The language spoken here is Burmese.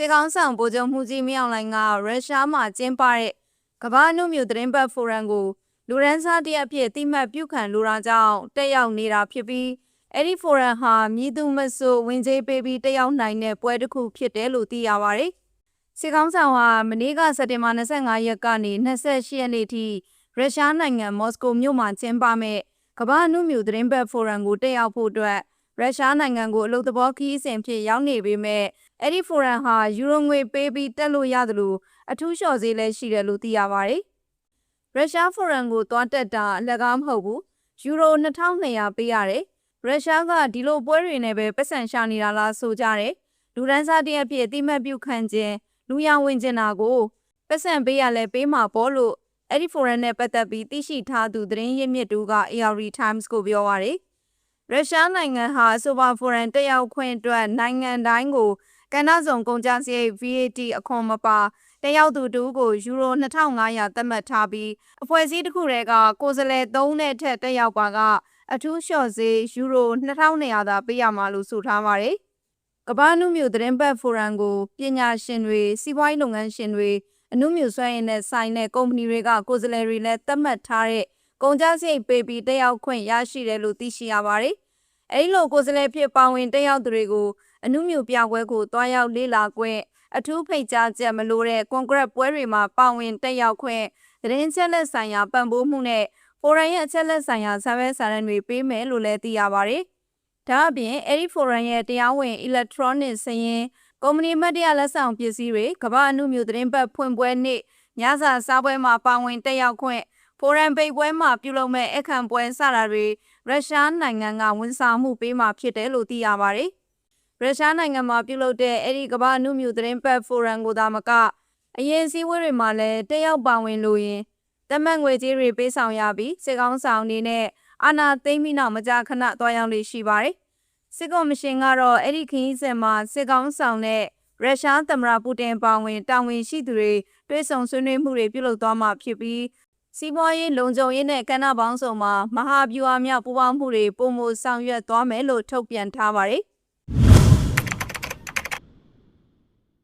စစ်ကောင်ဆောင်ဗိုလ်ချုပ်မှုကြီးမင်းအောင်လှိုင်ကရုရှားမှာကျင်းပတဲ့ကမ္ဘာအနုမျိုးသတင်းပတ်ဖိုရမ်ကိုလူရန်စားတရက်ဖြစ်တိမှတ်ပြုခံလိုတာကြောင့်တက်ရောက်နေတာဖြစ်ပြီးအဲ့ဒီဖိုရမ်ဟာမြည်သူမဆိုဝင်ကြေးပေးပြီးတက်ရောက်နိုင်တဲ့ပွဲတစ်ခုဖြစ်တယ်လို့သိရပါတယ်။စစ်ကောင်ဆောင်ဟာမနေ့ကစက်တင်ဘာ25ရက်ကနေ28ရက်နေ့ထိရုရှားနိုင်ငံမော်စကိုမြို့မှာကျင်းပမဲ့ကမ္ဘာအနုမျိုးသတင်းပတ်ဖိုရမ်ကိုတက်ရောက်ဖို့အတွက် ရုရှားနိုင်ငံကိုအလုပ်သဘောခီးစဉ်ဖြစ်ရောက်နေပေမဲ့အဲ့ဒီဖိုရမ်ဟာယူရိုငွေပေးပြီးတက်လို့ရတယ်လို့အထူးလျှော်ဈေးလည်းရှိတယ်လို့သိရပါတယ်။ရုရှားဖိုရမ်ကိုသွားတက်တာအလကားမဟုတ်ဘူး။ယူရို2200ပေးရတယ်။ရုရှားကဒီလိုပွဲတွေနဲ့ပဲပတ်စံရှာနေတာလားဆိုကြတယ်။လူဒန်းစားတရက်ဖြစ်အတိမတ်ပြုခံခြင်းလူရဝင်ကျင်တာကိုပတ်စံပေးရလဲပေးမှာပေါ့လို့အဲ့ဒီဖိုရမ်နဲ့ပတ်သက်ပြီးသိရှိထားသူသတင်းရင်းမြစ်တူက AR Times ကိုပြောပါရယ်။ ရုရှားနိုင်ငံဟာဆိုပါဖိုရန်တက်ရောက်ခွင့်အတွက်နိုင်ငံတိုင်းကိုကဏ္ဍဆောင်ကုန်ကျစရိတ် VAT အခွန်မပါတက်ရောက်သူတူကိုယူရို2500သတ်မှတ်ထားပြီးအဖွဲ့အစည်းတစ်ခုတည်းကကိုယ်စားလှယ်3နဲ့ထက်တက်ရောက်ပါကအထူးလျှော့ဈေးယူရို2200သာပေးရမှာလို့ဆိုထားပါတယ်။ကမ္ဘာနုမျိုးသတင်းပတ်ဖိုရမ်ကိုပညာရှင်တွေစီးပွားရေးလုပ်ငန်းရှင်တွေအနုမျိုးဆွဲရင်နဲ့ဆိုင်တဲ့ကုမ္ပဏီတွေကကိုယ်စားလှယ်တွေလည်းသတ်မှတ်ထားတဲ့ ကုန်ကျစရိတ်ပေးပြီးတက်ရောက်ခွင့်ရရှိတယ်လို့သိရှိရပါတယ်။အဲဒီလိုကိုယ်စားလှယ်ဖြစ်ပါဝင်တက်ရောက်သူတွေကိုအနုမျိုးပြပွဲကိုတွားရောက်လေ့လာခွင့်အထူးဖိတ်ကြားချက်မလိုတဲ့ကွန်ဂရက်ပွဲတွေမှာပါဝင်တက်ရောက်ခွင့်သတင်းချက်လက်ဆိုင်ရာပံ့ပိုးမှုနဲ့ဖိုရမ်ရဲ့အချက်လက်ဆိုင်ရာစာရွက်စာတမ်းတွေပေးမယ်လို့လည်းသိရပါတယ်။ဒါအပြင်အဲဒီဖိုရမ်ရဲ့တရားဝင် electronic စရင်ကုမ္ပဏီမတ်တရားလက်ဆောင်ပစ္စည်းတွေကမ္ဘာအနုမျိုးသတင်းပတ်ဖွင့်ပွဲနေ့ညစာစားပွဲမှာပါဝင်တက်ရောက်ခွင့် ဖိုရမ်ပိတ်ပွဲမှာပြုလုပ်မဲ့အခမ်းပွဲစတာတွေရုရှားနိုင်ငံကဝန်ဆောင်မှုပေးမှာဖြစ်တယ်လို့သိရပါတယ်။ရုရှားနိုင်ငံမှာပြုလုပ်တဲ့အဲ့ဒီကမ္ဘာအနုမျိုးသတင်းပတ်ဖိုရမ်ကိုသာမကအရင်စည်းဝေးတွေမှာလည်းတက်ရောက်ပါဝင်လို့ရင်တမန်ငွေကြေးတွေပေးဆောင်ရပြီးစစ်ကောင်းဆောင်အနေနဲ့အာဏာသိမ်းပြီးနောက်မကြာခဏတွားရောက်နေရှိပါတယ်။စစ်ကောမရှင်ကတော့အဲ့ဒီခရီးစဉ်မှာစစ်ကောင်းဆောင်နဲ့ရုရှားသမ္မတပူတင်ပါဝင်တာဝန်ရှိသူတွေတွဲဆောင်ဆွေးနွေးမှုတွေပြုလုပ်သွားမှာဖြစ်ပြီး စီးပွားရေးလုံခြုံရေးနဲ့ကဏ္ဍပေါင်းစုံမှာမဟာဗျူဟာမြောက်ပူးပေါင်းမှုတွေပုံမဆောင်ရွက်သွားမယ်လို့ထုတ်ပြန်ထားပါတယ်